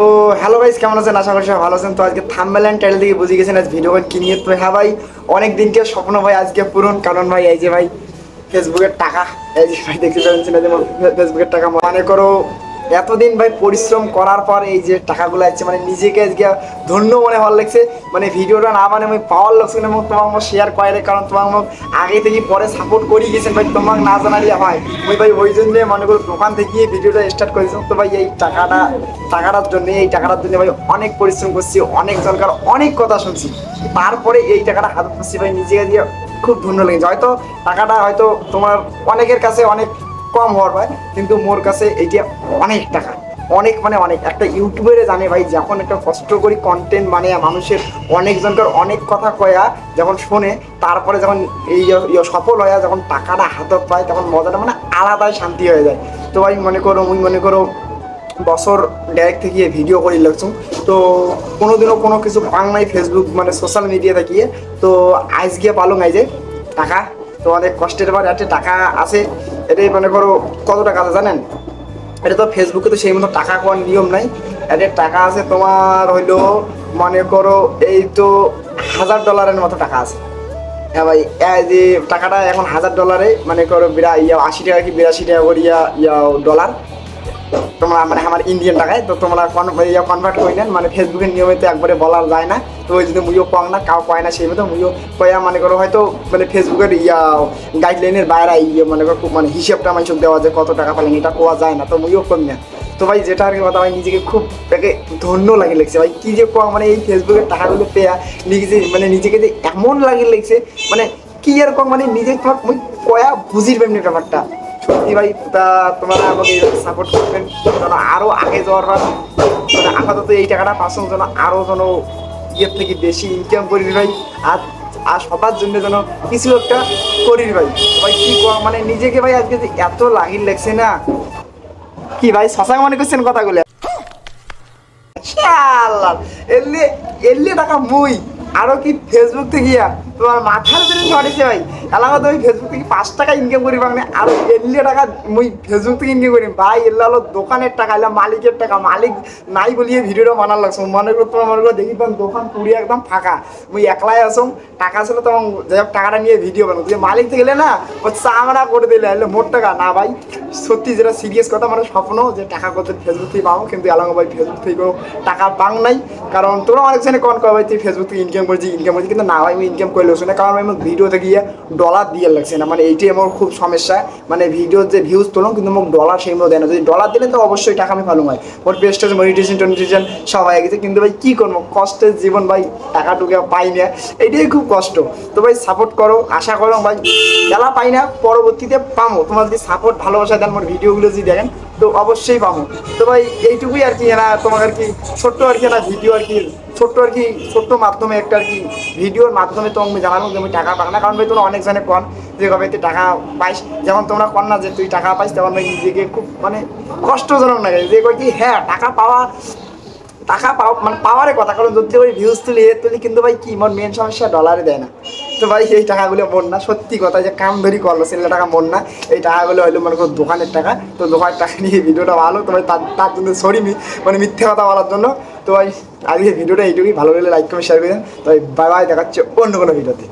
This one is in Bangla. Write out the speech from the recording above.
তো হ্যালো ভাইস কেমন আছেন? আশা করি সবাই ভালো আছেন। তো আজকে থাম্বেল অ্যান্ড টাইটেল থেকে বুঝে গেছেন আজ ভিডিও কি নিয়ে। তো হ্যাঁ ভাই, অনেক দিনকে স্বপ্ন ভাই আজকে পূরণ। কারণ ভাই, এই যে ভাই ফেসবুকের টাকা, এই যে ভাই, দেখতে পাচ্ছেন ফেসবুকের টাকা মনে করো এতদিন ভাই পরিশ্রম করার পর এই যে টাকাগুলো আসছে মানে নিজেকে আজকে ধন্য মনে হওয়ার লাগছে। মানে ভিডিওটা না মানে আমি পাওয়ার লাগছে না তোমার আমার শেয়ার করে কারণ তোমার আমার আগে থেকে পরে সাপোর্ট করি গেছেন ভাই তোমার না জানালিয়া হয়। ওই ভাই, ওই জন্য মনে করো দোকান থেকে ভিডিওটা স্টার্ট করেছিলাম। তো ভাই, এই টাকাটা, টাকাটার জন্য, এই টাকাটার জন্য ভাই অনেক পরিশ্রম করছি, অনেক জনকার অনেক কথা শুনছি। তারপরে এই টাকাটা হাত পাচ্ছি ভাই, নিজেকে দিয়ে খুব ধন্য লেগেছে। হয়তো টাকাটা হয়তো তোমার অনেকের কাছে অনেক কম হওয়ার ভাই, কিন্তু মোর কাছে এইটা অনেক টাকা। অনেক মানে অনেক। একটা ইউটিউবারে জানে ভাই, যখন একটা কষ্ট করি কন্টেন্ট বানিয়ে মানুষের অনেকজনকার অনেক কথা কয়া যখন শোনে, তারপরে যখন এই সফল হয়ে যখন টাকাটা হাতত পায়, তখন মজাটা মানে আলাদাই শান্তি হয়ে যায়। তো ভাই, মনে করো, মুই মনে করো, বছর ডাইরেক্ট থেকে ভিডিও করি লাগছুম তো কোনোদিনও কোনো কিছু পাং নাই ফেসবুক মানে সোশ্যাল মিডিয়া থাকিয়ে তো আজ গিয়ে পালং আই যে টাকা তো অনেক কষ্টের পর একটা টাকা আছে। এটাই মনে করো, কত টাকা আছে জানেন? এটা তো ফেসবুকে তো সেই মতো টাকা কোয়ার নিয়ম নাই। এটা টাকা আছে তোমার হইল, মনে করো এই তো হাজার ডলারের মতো টাকা আছে। হ্যাঁ ভাই যে টাকাটা এখন হাজার ডলারে মানে করো বিরা ইয়া আশি টাকা কি বিরাশি টাকা করে ইয়া ইয়া ডলার তোমরা মানে আমার ইন্ডিয়ান টাকায়, তো তোমরা ইয়া কনভার্ট করে নেন মানে ফেসবুকের নিয়মে একবারে বলা যায় না। তো ওই জন্য মুইও কম না কাউ কয় না সেই মতো মুইও কয়া মানে করো হয়তো মানে ফেসবুকের ইয়া গাইডলাইনের বাইরে ইয়ে মানে করো মানে হিসেবটা চোখ দেওয়া যায় কত টাকা পালেন, এটা কোয়া যায় না, তো মুইও কম না। তো ভাই যেটা আর কি কথা, ভাই নিজেকে খুব তাকে ধন্য লাগে লাগছে, ভাই কি যে কোয়া মানে এই ফেসবুকের টাকাগুলো পেয়া নিজে মানে নিজেকে যে এমন লাগে লাগছে মানে কি এরকম মানে নিজে তোমার মুই কয়া বুঝির ব্যাপারটা। সত্যি ভাই তা তোমরা আমাকে সাপোর্ট করবেন। যেন আরও আগে যাওয়ার মানে আপাতত এই টাকাটা পাচ্ছেন যেন আরও যেন ইয়ের থেকে বেশি ইনকাম করি ভাই। আর আর সবার জন্য যেন কিছু একটা করি ভাই। ভাই কি মানে নিজেকে ভাই আজকে যে এত লাগির লাগছে না। কি ভাই শশাঙ্ক মনে করছেন কথাগুলো? এলে এলে টাকা মুই। আরও কি ফেসবুক থেকে গিয়া তোমার মাথার জন্য ধরেছে ভাই এলাকা তো ফেসবুক থেকে পাঁচ টাকা ইনকাম করি বাংলা আরও এলে টাকা মুই ফেসবুক থেকে ইনকাম করি ভাই এলে হলো দোকানের টাকা এলা মালিকের টাকা। মালিক নাই বলিয়ে ভিডিওটা বানার লাগছো। মনে করো তোমার, মনে করো দেখি দোকান পুরি একদম ফাঁকা। মুই একলাই আসম, টাকা ছিল তখন যাই টাকাটা নিয়ে ভিডিও বানাবো। তুই মালিক থেকে গেলে না, ও চামড়া করে দিলে, এলে মোট টাকা। না ভাই, সত্যি যেটা সিরিয়াস কথা মানে স্বপ্ন যে টাকা কত ফেসবুক থেকে পাবো, কিন্তু এলাকা ভাই ফেসবুক থেকেও টাকা পাং নাই। কারণ তোমরা অনেক জনে কন কর ভাই তুই ফেসবুক থেকে ইনকাম করছি ইনকাম করছি কিন্তু না আমি ইনকাম করলে না কারণ আমি ভিডিওতে গিয়ে ডলার দিয়ে লাগছে না। মানে এইটাই আমার খুব সমস্যা। মানে ভিডিওর যে ভিউজ তোলো কিন্তু মোক ডলার সেই মতো দেয় না। যদি ডলার দিলে তো অবশ্যই টাকা আমি ভালো হয় ওর বেস্ট আছে মনিটেশন টনিটেশন সব হয়ে গেছে। কিন্তু ভাই, কী করব? কষ্টের জীবন ভাই, টাকা টুকা পাই না। এইটাই খুব কষ্ট। তো ভাই সাপোর্ট করো, আশা করো ভাই। এলা পাই না, পরবর্তীতে পামো। তোমার যদি সাপোর্ট ভালোবাসা দেন আমার ভিডিওগুলো যদি দেখেন। তো অবশ্যই পাবো। তো ভাই, এইটুকুই আর কি এরা তোমাকে আর কি ছোট্ট আর কি একটা ভিডিও আর কি, ছোট্ট আর কি, ছোট্ট মাধ্যমে একটা আর কি ভিডিওর মাধ্যমে তো আমি তুমি যে আমি টাকা পাক না। কারণ ভাই তোমরা অনেক জানে কন যে কবে তুই টাকা পাইস। যেমন তোমরা কন না যে তুই টাকা পাইস, তেমন ভাই নিজেকে খুব মানে কষ্টজনক লাগে। যে কয় কি হ্যাঁ টাকা পাওয়া টাকা পাও মানে পাওয়ারে কথা, কারণ যদি ওই ভিউজ তুলি, এ তুলি, কিন্তু ভাই কি, মোর মেন সমস্যা ডলারে দেয় না। তো ভাই, এই টাকাগুলো মন না, সত্যি কথা, যে কাম ধরি করল সেগুলো টাকা মন না, এই টাকাগুলো হইল মনে করো দোকানের টাকা। তো দোকানের টাকা নিয়ে ভিডিওটা ভালো, তো ভাই, তার তার জন্য সরি মানে মিথ্যে কথা বলার জন্য। তো ভাই, আজকে ভিডিওটা এইটুকুই, ভালো লাগলে লাইক করে শেয়ার করে দেন। তো বাই বাই দেখাচ্ছে অন্য কোনো ভিডিওতে।